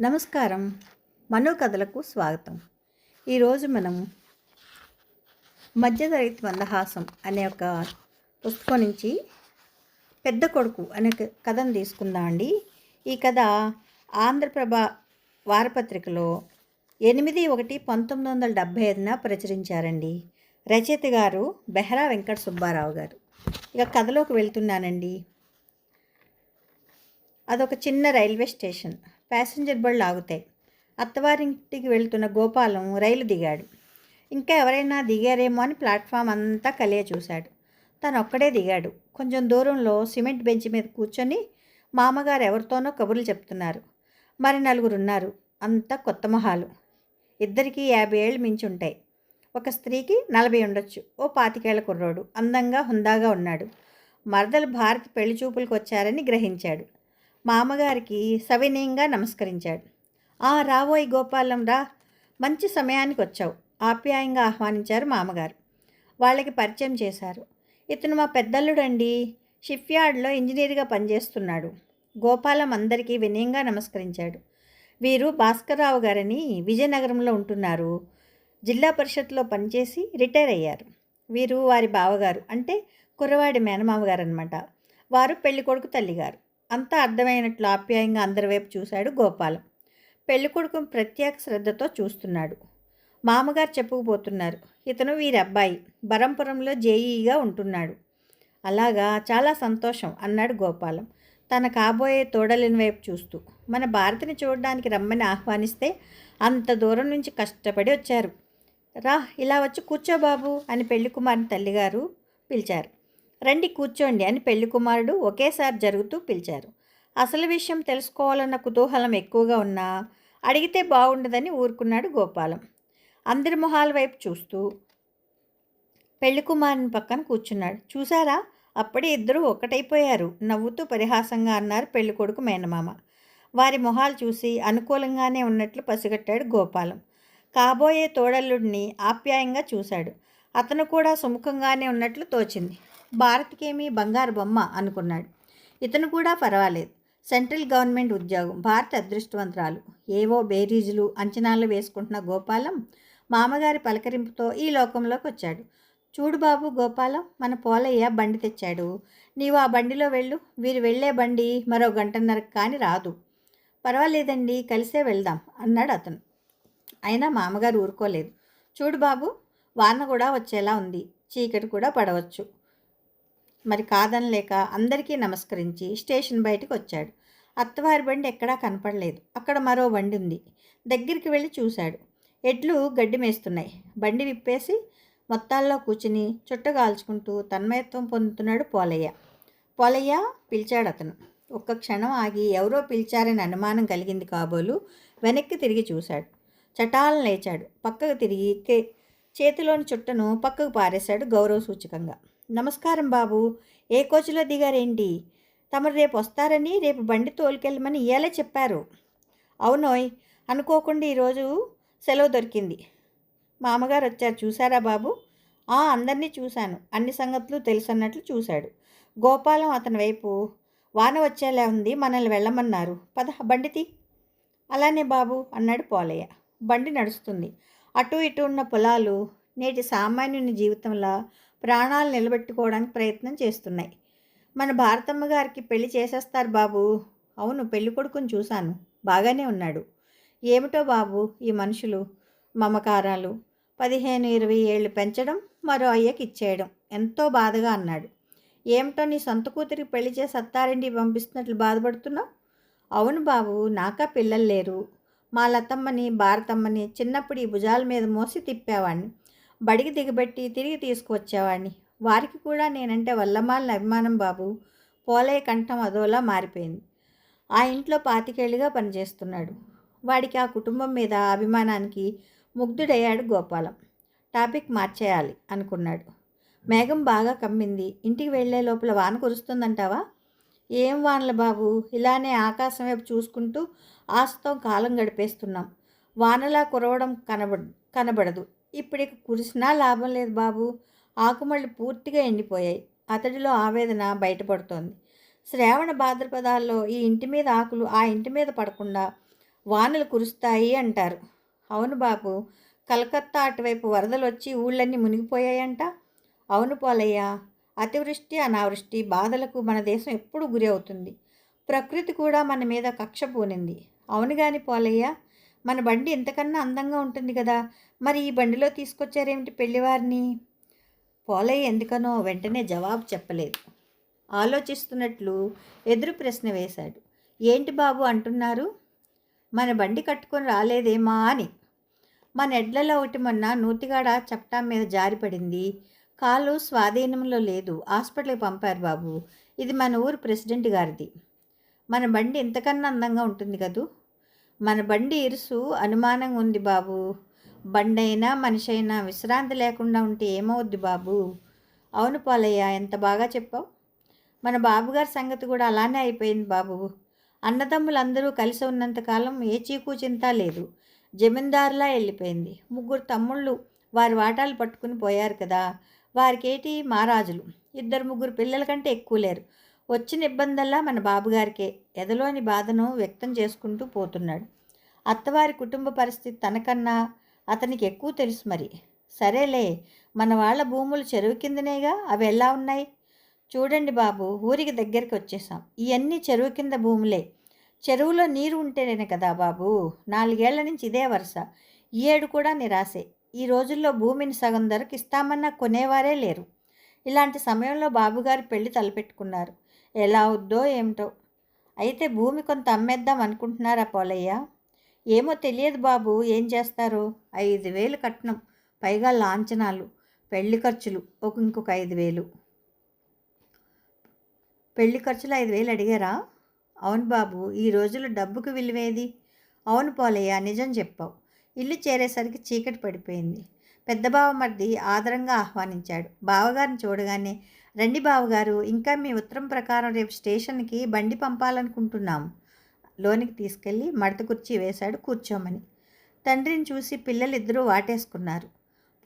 నమస్కారం. మనోకథలకు స్వాగతం. ఈరోజు మనం మధ్యతరగతి మందహాసం అనే ఒక పుస్తకం నుంచి పెద్ద కొడుకు అనే కథను తీసుకుందాం అండి. ఈ కథ ఆంధ్రప్రభ వారపత్రికలో ఎనిమిది ఒకటి పంతొమ్మిది వందల డెబ్భై ఐదున ప్రచురించారండి. రచయిత గారు బెహరా వెంకట సుబ్బారావు గారు. ఇక కథలోకి వెళ్తున్నానండి. అదొక చిన్న రైల్వే స్టేషన్. ప్యాసింజర్ బళ్ళు ఆగుతాయి. అత్తవారింటికి వెళ్తున్న గోపాలం రైలు దిగాడు. ఇంకా ఎవరైనా దిగారేమో అని ప్లాట్ఫామ్ అంతా కలియ చూశాడు. తను ఒక్కడే దిగాడు. కొంచెం దూరంలో సిమెంట్ బెంచ్ మీద కూర్చొని మామగారు ఎవరితోనో కబుర్లు చెప్తున్నారు. మరి నలుగురు ఉన్నారు అంతా కొత్త మొహాలు. ఇద్దరికీ యాభై ఏళ్ళు మించి ఉంటాయి ఒక స్త్రీకి నలభై ఉండొచ్చు. ఓ పాతికేళ్ళ కుర్రోడు. అందంగా హుందాగా ఉన్నాడు. మరదలు భారతి పెళ్ళి చూపులకు వచ్చారని గ్రహించాడు. మామగారికి సవినయంగా నమస్కరించాడు. ఆ రావోయ్ గోపాలం రా. మంచి సమయానికి వచ్చావు ఆప్యాయంగా ఆహ్వానించారు మామగారు. వాళ్ళకి పరిచయం చేశారు. ఇతను మా పెద్దల్లుడండి. షిప్యార్డ్లో ఇంజనీర్గా పనిచేస్తున్నాడు. గోపాలం అందరికీ వినయంగా నమస్కరించాడు. వీరు భాస్కర్రావు గారని విజయనగరంలో ఉంటున్నారు. జిల్లా పరిషత్లో పనిచేసి రిటైర్ అయ్యారు. వీరు వారి బావగారు అంటే కుర్రవాడి మేనమామ గారు అనమాట వారు పెళ్ళి కొడుకు తల్లిగారు. అంతా అర్థమైనట్లు ఆప్యాయంగా అందరి వైపు చూశాడు గోపాలం. పెళ్ళి ప్రత్యేక శ్రద్ధతో చూస్తున్నాడు. మామగారు చెప్పుకుపోతున్నారు. ఇతను వీరి అబ్బాయి బరంపురంలో జేఈగా ఉంటున్నాడు. అలాగా చాలా సంతోషం అన్నాడు గోపాలం. తన కాబోయే తోడలిని వైపు చూస్తూ. మన భారతిని చూడడానికి రమ్మని ఆహ్వానిస్తే అంత దూరం నుంచి కష్టపడి వచ్చారు. రా ఇలా వచ్చి కూర్చో బాబు అని పెళ్ళి కుమారుని తల్లిగారు పిలిచారు. రండి కూర్చోండి అని పెళ్ళి కుమారుడు ఒకేసారి జరుగుతూ పిలిచారు. అసలు విషయం తెలుసుకోవాలన్న కుతూహలం ఎక్కువగా ఉన్నా అడిగితే బాగుండదని ఊరుకున్నాడు గోపాలం. అందరి మొహాల వైపు చూస్తూ పెళ్ళి కుమారుని పక్కన కూర్చున్నాడు. చూసారా అప్పుడే ఇద్దరు ఒక్కటైపోయారు నవ్వుతూ పరిహాసంగా అన్నారు పెళ్ళి కొడుకు మేనమామ. వారి మొహాలు చూసి అనుకూలంగానే ఉన్నట్లు పసిగట్టాడు గోపాలం. కాబోయే తోడల్లుడిని ఆప్యాయంగా చూశాడు. అతను కూడా సుముఖంగానే ఉన్నట్లు తోచింది. భారత్కేమీ బంగారు బొమ్మ అనుకున్నాడు. ఇతను కూడా పర్వాలేదు సెంట్రల్ గవర్నమెంట్ ఉద్యోగం భారత అదృష్టవంతురాలు. ఏవో బేరీజులు అంచనాలు వేసుకుంటున్న గోపాలం మామగారి పలకరింపుతో ఈ లోకంలోకి వచ్చాడు చూడు బాబు గోపాలం మన పోలయ్య బండి తెచ్చాడు. నీవు ఆ బండిలో వెళ్ళు. వీరు వెళ్ళే బండి మరో గంటన్నరకు కానీ రాదు. పర్వాలేదండి కలిసే వెళ్దాం అన్నాడు అతను. అయినా మామగారు ఊరుకోలేదు. చూడు బాబు వాన కూడా వచ్చేలా ఉంది. చీకటి కూడా పడవచ్చు. మరి కాదనలేక అందరికీ నమస్కరించి స్టేషన్ బయటకు వచ్చాడు. అత్తవారి బండి ఎక్కడా కనపడలేదు. అక్కడ మరో బండి ఉంది. దగ్గరికి వెళ్ళి చూశాడు. ఎడ్లు గడ్డి మేస్తున్నాయి. బండి విప్పేసి మొత్తాల్లో కూర్చుని చుట్ట కాల్చుకుంటూ తన్మయత్వం పొందుతున్నాడు పోలయ్య. పోలయ్య పిలిచాడు అతను ఒక్క క్షణం ఆగి ఎవరో పిలిచారని అనుమానం కలిగింది కాబోలు వెనక్కి తిరిగి చూశాడు. చటాలను లేచాడు. పక్కకు తిరిగి కే- చేతిలోని చుట్టను పక్కకు పారేశాడు గౌరవ సూచకంగా నమస్కారం బాబు. ఏ కోచ్లో దిగారేంటి? తమరు రేపు వస్తారని రేపు బండి తోలుకెళ్ళమని ఇయ్యాలే చెప్పారు. అవునోయ్ అనుకోకుండా ఈరోజు సెలవు దొరికింది. మామగారు వచ్చారు చూసారా బాబు? ఆ అందరినీ చూశాను. అన్ని సంగతులు తెలుసన్నట్లు చూశాడు. గోపాలం అతని వైపు వాన వచ్చేలా ఉంది మనల్ని వెళ్ళమన్నారు. పద బండితి అలానే బాబు అన్నాడు పోలయ్య. బండి నడుస్తుంది. అటు ఇటు ఉన్న పొలాలు నేటి సామాన్యుని జీవితంలో ప్రాణాలు నిలబెట్టుకోవడానికి ప్రయత్నం చేస్తున్నాయి. మన భారతమ్మ గారికి పెళ్ళి చేసేస్తారు బాబు. అవును పెళ్ళి కొడుకుని చూశాను. బాగానే ఉన్నాడు. ఏమిటో బాబు ఈ మనుషులు మమకారాలు. పదిహేను ఇరవై ఏళ్ళు పెంచడం మరో అయ్యకి ఇచ్చేయడం. ఎంతో బాధగా అన్నాడు. ఏమిటో నీ సొంత కూతురికి పెళ్ళి చేసి అత్తారింటికి పంపిస్తున్నట్లు బాధపడుతున్నావు? అవును బాబు నాకా పిల్లలు లేరు. మా లతమ్మని భారతమ్మని చిన్నప్పుడు ఈ భుజాల మీద మోసి తిప్పేవాడిని బడికి దిగబెట్టి తిరిగి తీసుకువచ్చేవాడిని. వారికి కూడా నేనంటే వల్లమాలిన అభిమానం బాబు. పోలే కంఠం అదోలా మారిపోయింది. ఆ ఇంట్లో పాతికేళ్ళుగా పనిచేస్తున్నాడు. వాడికి ఆ కుటుంబం మీద అభిమానానికి ముగ్ధుడయ్యాడు గోపాలం. టాపిక్ మార్చేయాలి అనుకున్నాడు. మేఘం బాగా కమ్మింది. ఇంటికి వెళ్ళే లోపల వాన కురుస్తుందంటావా? ఏం వానలు బాబు? ఇలానే ఆకాశం వైపు చూసుకుంటూ ఆస్తం కాలం గడిపేస్తున్నాం. వానలా కురవడం కనబడ కనబడదు. ఇప్పటికి కురిసినా లాభం లేదు బాబు. ఆకుమళ్ళు పూర్తిగా ఎండిపోయాయి. అతడిలో ఆవేదన బయటపడుతోంది. శ్రావణ భాద్రపదాల్లో ఈ ఇంటి మీద ఆకులు ఆ ఇంటి మీద పడకుండా వానలు కురుస్తాయి అంటారు. అవును బాబు. కలకత్తా అటువైపు వరదలు వచ్చి ఊళ్ళన్నీ మునిగిపోయాయంట. అవును పోలయ్య. అతివృష్టి అనావృష్టి బాధలకు మన దేశం ఎప్పుడు గురి అవుతుంది. ప్రకృతి కూడా మన మీద కక్ష పూనింది. అవును కానీ పోలయ్య. మన బండి ఎంతకన్నా అందంగా ఉంటుంది కదా! మరి ఈ బండిలో తీసుకొచ్చారేమిటి పెళ్ళివారిని పోలయ్య ఎందుకనో వెంటనే జవాబు చెప్పలేదు. ఆలోచిస్తున్నట్లు ఎదురు ప్రశ్న వేశాడు. ఏంటి బాబు అంటున్నారు? మన బండి కట్టుకొని రాలేదేమా అని. మన ఎడ్లలో ఒకటి మొన్న నూతిగాడ చప్టా మీద జారిపడింది కాలు స్వాధీనంలో లేదు. హాస్పిటల్కి పంపారు బాబు. ఇది మన ఊరు ప్రెసిడెంట్ గారిది. మన బండి ఎంతకన్నా అందంగా ఉంటుంది కదూ! మన బండి ఇరుసు అనుమానంగా ఉంది బాబు. బండైనా మనిషైనా మనిషి అయినా విశ్రాంతి లేకుండా ఉంటే ఏమవుద్ది బాబు? అవును పాలయ్య ఎంత బాగా చెప్పావు? మన బాబుగారి సంగతి కూడా అలానే అయిపోయింది బాబు. అన్నదమ్ములందరూ కలిసి ఉన్నంతకాలం ఏ చీకు చింత లేదు. జమీందారులా వెళ్ళిపోయింది. ముగ్గురు తమ్ముళ్ళు వారి వాటాలు పట్టుకుని పోయారు కదా. వారికేటి? మహారాజులు ఇద్దరు ముగ్గురు పిల్లల కంటే ఎక్కువ లేరు. వచ్చిన ఇబ్బందల్లా మన బాబుగారికే ఎదలోని బాధను వ్యక్తం చేసుకుంటూ పోతున్నాడు. అత్తవారి కుటుంబ పరిస్థితి తనకన్నా అతనికి ఎక్కువ తెలుసు మరి. సరేలే మన వాళ్ళ భూములు చెరువు కిందనేగా అవి ఎలా ఉన్నాయి? చూడండి బాబు ఊరికి దగ్గరికి వచ్చేసాం ఇవన్నీ చెరువు కింద భూములే. చెరువులో నీరు ఉంటేనే కదా బాబు? నాలుగేళ్ళ నుంచి ఇదే వరుస. ఈ ఏడు కూడా నిరాశే. ఈ రోజుల్లో భూమిని సగం ధరకు ఇస్తామన్నా కొనేవారే లేరు. ఇలాంటి సమయంలో బాబుగారు పెళ్ళి తలపెట్టుకున్నారు. ఎలా అవుద్దో ఏమిటో. అయితే భూమి కొంత అమ్మేద్దాం అనుకుంటున్నారా పోలయ్య. ఏమో తెలియదు బాబు ఏం చేస్తారు. ఐదు వేలు కట్నం పైగా లాంఛనాలు పెళ్ళి ఖర్చులు ఒక ఇంకొక ఐదు వేలు. పెళ్ళి ఖర్చులు ఐదు వేలు అడిగారా? అవును బాబు ఈ రోజుల్లో డబ్బుకు విలువేది అవును పోలయ్య నిజం చెప్పావు. ఇల్లు చేరేసరికి చీకటి పడిపోయింది. పెద్ద బావమర్ది ఆదరంగా ఆహ్వానించాడు. బావగారిని చూడగానే రండి బావగారు ఇంకా మీ ఉత్తరం ప్రకారం రేపు స్టేషన్కి బండి పంపాలనుకుంటున్నాము లోనికి తీసుకెళ్ళి మడత కుర్చీ వేశాడు కూర్చోమని. తండ్రిని చూసి పిల్లలిద్దరూ వాటేసుకున్నారు.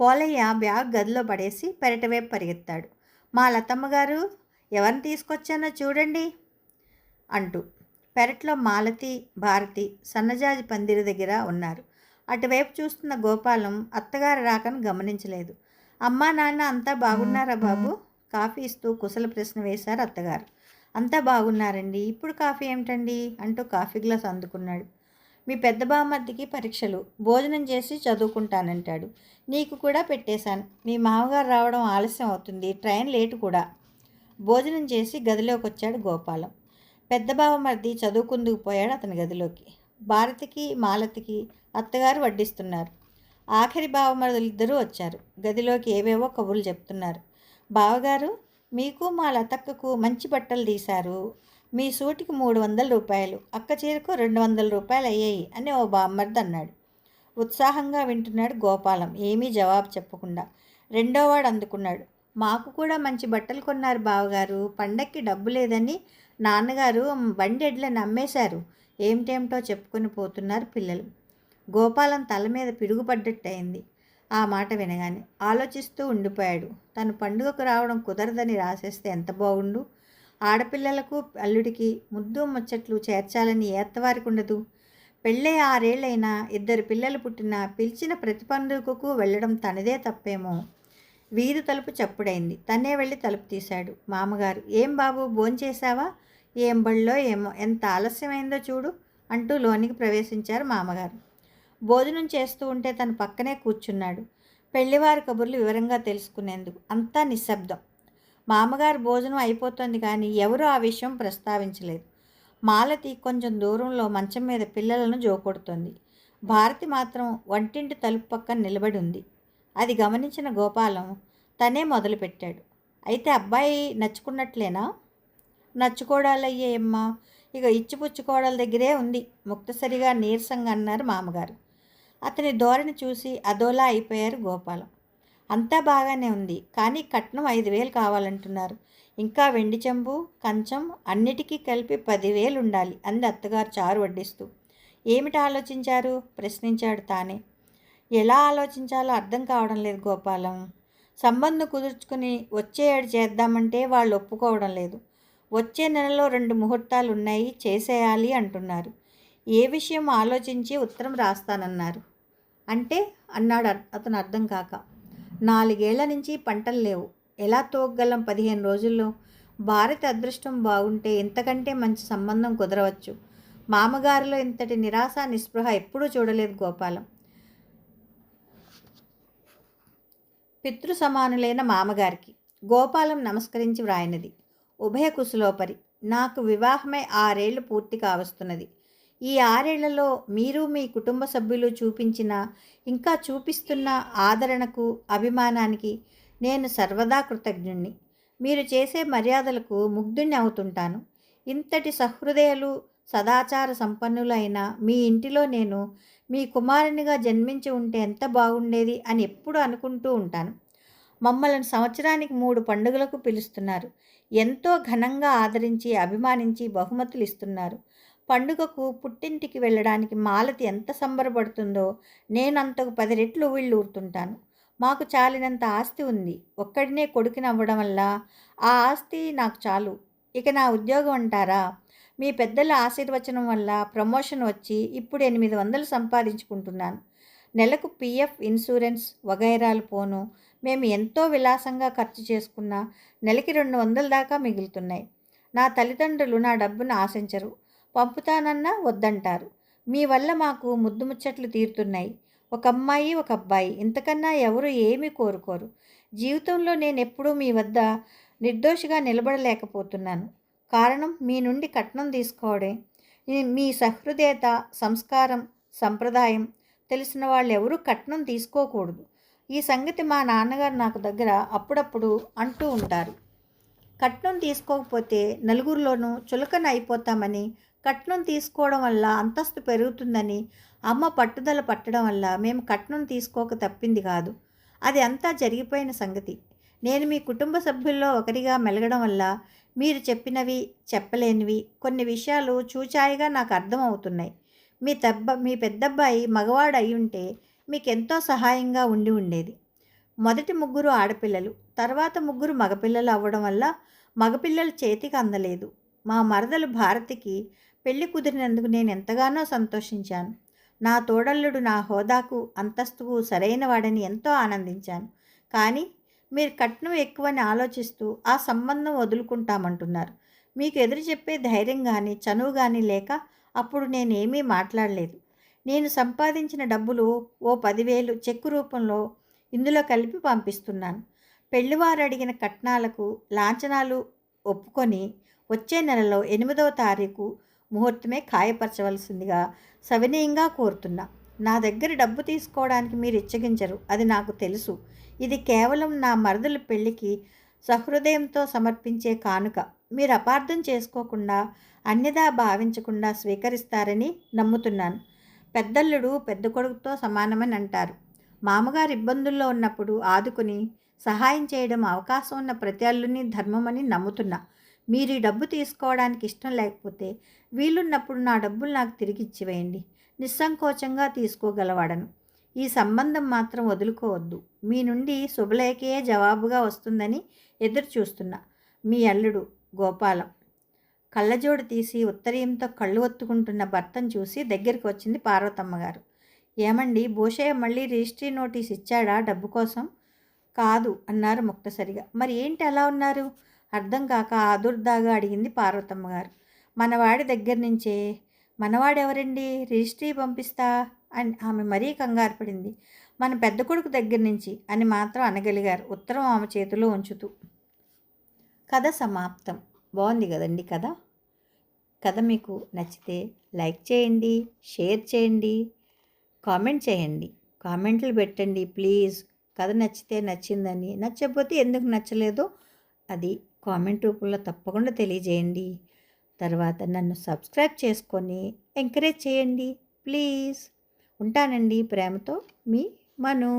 పోలయ్య బ్యాగ్ గదిలో పడేసి పెరటవైపు పరిగెత్తాడు. మా లతమ్మ గారు ఎవరిని తీసుకొచ్చానో చూడండి అంటూ పెరట్లో మాలతి భారతి సన్నజాజి పందిరి దగ్గర ఉన్నారు. అటువైపు చూస్తున్న గోపాలం అత్తగారు రాకను గమనించలేదు. అమ్మా నాన్న అంతా బాగున్నారా బాబు? కాఫీ ఇస్తూ కుశల ప్రశ్న వేశారు అత్తగారు. అంతా బాగున్నారండి. ఇప్పుడు కాఫీ ఏమిటండి? అంటూ కాఫీ గ్లాస్ అందుకున్నాడు. మీ పెద్ద బామ్మర్దికి పరీక్షలు. భోజనం చేసి చదువుకుంటానంటాడు. నీకు కూడా పెట్టేశాను. మీ మామగారు రావడం ఆలస్యం అవుతుంది. ట్రైన్ లేటు కూడా. భోజనం చేసి గదిలోకి వచ్చాడు గోపాలం. పెద్ద బావమర్ది చదువుకుందుకు పోయాడు అతని గదిలోకి. భారతికి మాలతికి అత్తగారు వడ్డిస్తున్నారు. ఆఖరి బావమరుదులు ఇద్దరూ వచ్చారు. గదిలోకి ఏవేవో కబుర్లు చెప్తున్నారు. బావగారు మీకు మా లతక్కకు మంచి బట్టలు తీశారు. మీ సూటికి మూడు వందల రూపాయలు అక్క చీరకు రెండు వందల రూపాయలు అయ్యాయి అని ఓ బామ్మర్ది అన్నాడు. ఉత్సాహంగా వింటున్నాడు గోపాలం. ఏమీ జవాబు చెప్పకుండా రెండోవాడు అందుకున్నాడు. మాకు కూడా మంచి బట్టలు కొన్నారు బావగారు. పండక్కి డబ్బు లేదని నాన్నగారు బండి ఎడ్లను అమ్మేశారు ఏమిటేమిటో చెప్పుకొని పోతున్నారు పిల్లలు. గోపాలం తల మీద పిడుగుపడ్డట్టయింది ఆ మాట వినగానే ఆలోచిస్తూ ఉండిపోయాడు. తను పండుగకు రావడం కుదరదని రాసేస్తే ఎంత బాగుండు? ఆడపిల్లలకు అల్లుడికి ముద్దు ముచ్చట్లు చేర్చాలని ఏత్తవారికి ఉండదు పెళ్ళై ఆరేళ్ళైనా ఇద్దరు పిల్లలు పుట్టినా పిలిచిన ప్రతి పండుగకు వెళ్ళడం తనదే తప్పేమో? వీధి తలుపు చప్పుడైంది. తనే వెళ్ళి తలుపు తీశాడు. మామగారు ఏం బాబు భోంచేశావా ఏం బళ్ళో ఏమో? ఎంత ఆలస్యమైందో చూడు అంటూ లోనికి ప్రవేశించారు మామగారు. భోజనం చేస్తూ ఉంటే తన పక్కనే కూర్చున్నాడు. పెళ్ళివారి కబుర్లు వివరంగా తెలుసుకునేందుకు. అంతా నిశ్శబ్దం. మామగారు భోజనం అయిపోతుంది కానీ ఎవరూ ఆ విషయం ప్రస్తావించలేదు. మాలతి కొంచెం దూరంలో మంచం మీద పిల్లలను జోకొడుతోంది. భారతి మాత్రం వంటింటి తలుపు పక్కన నిలబడి ఉంది. అది గమనించిన గోపాలం తనే మొదలుపెట్టాడు. అయితే అబ్బాయి నచ్చుకున్నట్లేనా? నచ్చుకోవడాలయ్యే అమ్మ. ఇక ఇచ్చిపుచ్చుకోవడాల దగ్గరే ఉంది. ముక్తసరిగా నీరసంగా అన్నారు మామగారు. అతని ధోరణి చూసి అదోలా అయిపోయారు గోపాలం. అంతా బాగానే ఉంది కానీ కట్నం ఐదు వేలు కావాలంటున్నారు. ఇంకా వెండి చెంబు కంచం అన్నిటికీ కలిపి పదివేలు ఉండాలి అంది అత్తగారు చారు వడ్డిస్తూ. ఏమిటి ఆలోచించారు? ప్రశ్నించాడు తానే. ఎలా ఆలోచించాలో అర్థం కావడం లేదు గోపాలం. సంబంధం కుదుర్చుకుని వచ్చే ఏడు చేద్దామంటే వాళ్ళు ఒప్పుకోవడం లేదు. వచ్చే నెలలో రెండు ముహూర్తాలు ఉన్నాయి చేసేయాలి అంటున్నారు. ఏ విషయం ఆలోచించి ఉత్తరం రాస్తానన్నారు. అంటే అన్నాడు అర్- అతను అర్థం కాక. నాలుగేళ్ళ నుంచి పంటలు లేవు. ఎలా తోగలం పదిహేను రోజుల్లో? భారత అదృష్టం బాగుంటే ఇంతకంటే మంచి సంబంధం కుదరవచ్చు. మామగారిలో ఇంతటి నిరాశ నిస్పృహ ఎప్పుడూ చూడలేదు గోపాలం. పితృ సమానులైన మామగారికి. గోపాలం నమస్కరించి వ్రాయినది. ఉభయ కుశలోపరి. నాకు వివాహమై ఆరేళ్ళు పూర్తి కావస్తున్నది ఈ ఆరేళ్ళలో మీరు మీ కుటుంబ సభ్యులు చూపించిన ఇంకా చూపిస్తున్న ఆదరణకు అభిమానానికి నేను సర్వదా కృతజ్ఞుణ్ణి. మీరు చేసే మర్యాదలకు ముగ్ధుణ్ణి అవుతుంటాను. ఇంతటి సహృదయులు సదాచార సంపన్నులైన మీ ఇంటిలో నేను మీ కుమారునిగా జన్మించి ఉంటే ఎంత బాగుండేది అని ఎప్పుడూ అనుకుంటూ ఉంటాను. మమ్మల్ని సంవత్సరానికి మూడు పండుగలకు పిలుస్తున్నారు. ఎంతో ఘనంగా ఆదరించి అభిమానించి బహుమతులు ఇస్తున్నారు. పండుగకు పుట్టింటికి వెళ్ళడానికి మాలతి ఎంత సంబరపడుతుందో నేనంతకు పది రెట్లు ఊరుతుంటాను. మాకు చాలినంత ఆస్తి ఉంది. ఒక్కడినే కొడుకుని అవ్వడం వల్ల ఆ ఆస్తి నాకు చాలు. ఇక నా ఉద్యోగం అంటారా? మీ పెద్దల ఆశీర్వచనం వల్ల ప్రమోషన్ వచ్చి ఇప్పుడు ఎనిమిది వందలు సంపాదించుకుంటున్నాను. నెలకు పిఎఫ్ ఇన్సూరెన్స్ వగైరాలు పోను. మేము ఎంతో విలాసంగా ఖర్చు చేసుకున్న నెలకి రెండు వందల దాకా మిగులుతున్నాయి. నా తల్లిదండ్రులు నా డబ్బును ఆశించరు. పంపుతానన్నా వద్దంటారు. మీ వల్ల మాకు ముద్దు ముచ్చట్లు తీరుతున్నాయి. ఒక అమ్మాయి ఒక అబ్బాయి. ఇంతకన్నా ఎవరు ఏమీ కోరుకోరు. జీవితంలో నేను ఎప్పుడూ మీ వద్ద నిర్దోషిగా నిలబడలేకపోతున్నాను. కారణం మీ నుండి కట్నం తీసుకోవడే మీ సహృదయత సంస్కారం సంప్రదాయం తెలిసిన వాళ్ళు ఎవరూ కట్నం తీసుకోకూడదు. ఈ సంగతి మా నాన్నగారు నాకు దగ్గర అప్పుడప్పుడు అంటూ ఉంటారు. కట్నం తీసుకోకపోతే నలుగురిలోనూ చులకన అయిపోతామని కట్నం తీసుకోవడం వల్ల అంతస్తు పెరుగుతుందని అమ్మ పట్టుదల పట్టడం వల్ల మేము కట్నం తీసుకోక తప్పింది కాదు. అది అంతా జరిగిపోయిన సంగతి. నేను మీ కుటుంబ సభ్యుల్లో ఒకరిగా మెలగడం వల్ల మీరు చెప్పినవి చెప్పలేనివి కొన్ని విషయాలు చూచాయిగా నాకు అర్థమవుతున్నాయి. మీ తబ్బ మీ పెద్దబ్బాయి మగవాడు అయి ఉంటే మీకు ఎంతో సహాయంగా ఉండి ఉండేది. మొదటి ముగ్గురు ఆడపిల్లలు తర్వాత ముగ్గురు మగపిల్లలు అవ్వడం వల్ల మగపిల్లలు చేతికి అందలేదు. మా మరదలు భారతికి పెళ్ళి కుదిరినందుకు నేను ఎంతగానో సంతోషించాను. నా తోడల్లుడు నా హోదాకు అంతస్తుకు సరైన వాడని ఎంతో ఆనందించాను. కానీ మీరు కట్నం ఎక్కువని ఆలోచిస్తూ ఆ సంబంధం వదులుకుంటామంటున్నారు. మీకు ఎదురు చెప్పే ధైర్యం కానీ చనువు కానీ లేక అప్పుడు నేనేమీ మాట్లాడలేదు. నేను సంపాదించిన డబ్బులు ఓ పదివేలు చెక్కు రూపంలో ఇందులో కలిపి పంపిస్తున్నాను. పెళ్ళివారు అడిగిన కట్నాలకు లాంఛనాలు ఒప్పుకొని వచ్చే నెలలో ఎనిమిదవ తారీఖు ముహూర్తమే ఖాయపరచవలసిందిగా సవినయంగా కోరుతున్నా. నా దగ్గర డబ్బు తీసుకోవడానికి మీరు ఇచ్చగించరు అది నాకు తెలుసు. ఇది కేవలం నా మరదల పెళ్ళికి సహృదయంతో సమర్పించే కానుక. మీరు అపార్థం చేసుకోకుండా అన్యదా భావించకుండా స్వీకరిస్తారని నమ్ముతున్నాను. పెద్దల్లుడు పెద్ద కొడుకుతో సమానమని అంటారు. మామగారు ఇబ్బందుల్లో ఉన్నప్పుడు ఆదుకుని సహాయం చేయడం అవకాశం ఉన్న ప్రతి అల్లుని ధర్మమని నమ్ముతున్నా. మీరు ఈ డబ్బు తీసుకోవడానికి ఇష్టం లేకపోతే వీలున్నప్పుడు నా డబ్బులు నాకు తిరిగి ఇచ్చివేయండి. నిస్సంకోచంగా తీసుకోగలవాడను. ఈ సంబంధం మాత్రం వదులుకోవద్దు. మీ నుండి శుభలేఖయే జవాబుగా వస్తుందని ఎదురు చూస్తున్నా మీ అల్లుడు గోపాలం. కళ్ళజోడు తీసి ఉత్తరీయంతో కళ్ళు ఒత్తుకుంటున్న భర్తను చూసి దగ్గరికి వచ్చింది పార్వతమ్మ గారు. ఏమండి భూషయ్య మళ్ళీ రిజిస్ట్రీ నోటీస్ ఇచ్చాడా డబ్బు కోసం? కాదు అన్నారు ముక్తసరిగా. మరి ఏంటి ఎలా ఉన్నారు? అర్థం కాక ఆదుర్దాగా అడిగింది పార్వతమ్మ గారు. మనవాడి దగ్గర నుంచే. మనవాడెవరండి? రిజిస్ట్రీ పంపిస్తా? అని ఆమె మరీ కంగారు పడింది. మన పెద్ద కొడుకు దగ్గర నుంచి అని మాత్రం అనగలిగారు. ఉత్తరం ఆమె చేతిలో ఉంచుతూ. కథ సమాప్తం. బాగుంది కదండి కథ. కథ మీకు నచ్చితే లైక్ చేయండి షేర్ చేయండి కామెంట్ చేయండి. కామెంట్లు పెట్టండి ప్లీజ్. కథ నచ్చితే నచ్చిందని. నచ్చకపోతే ఎందుకు నచ్చలేదో అది కామెంట్ రూపంలో తప్పకుండా తెలియజేయండి. తర్వాత నన్ను సబ్స్క్రైబ్ చేసుకొని ఎంకరేజ్ చేయండి. ప్లీజ్. ఉంటానండి ప్రేమతో మీ మను.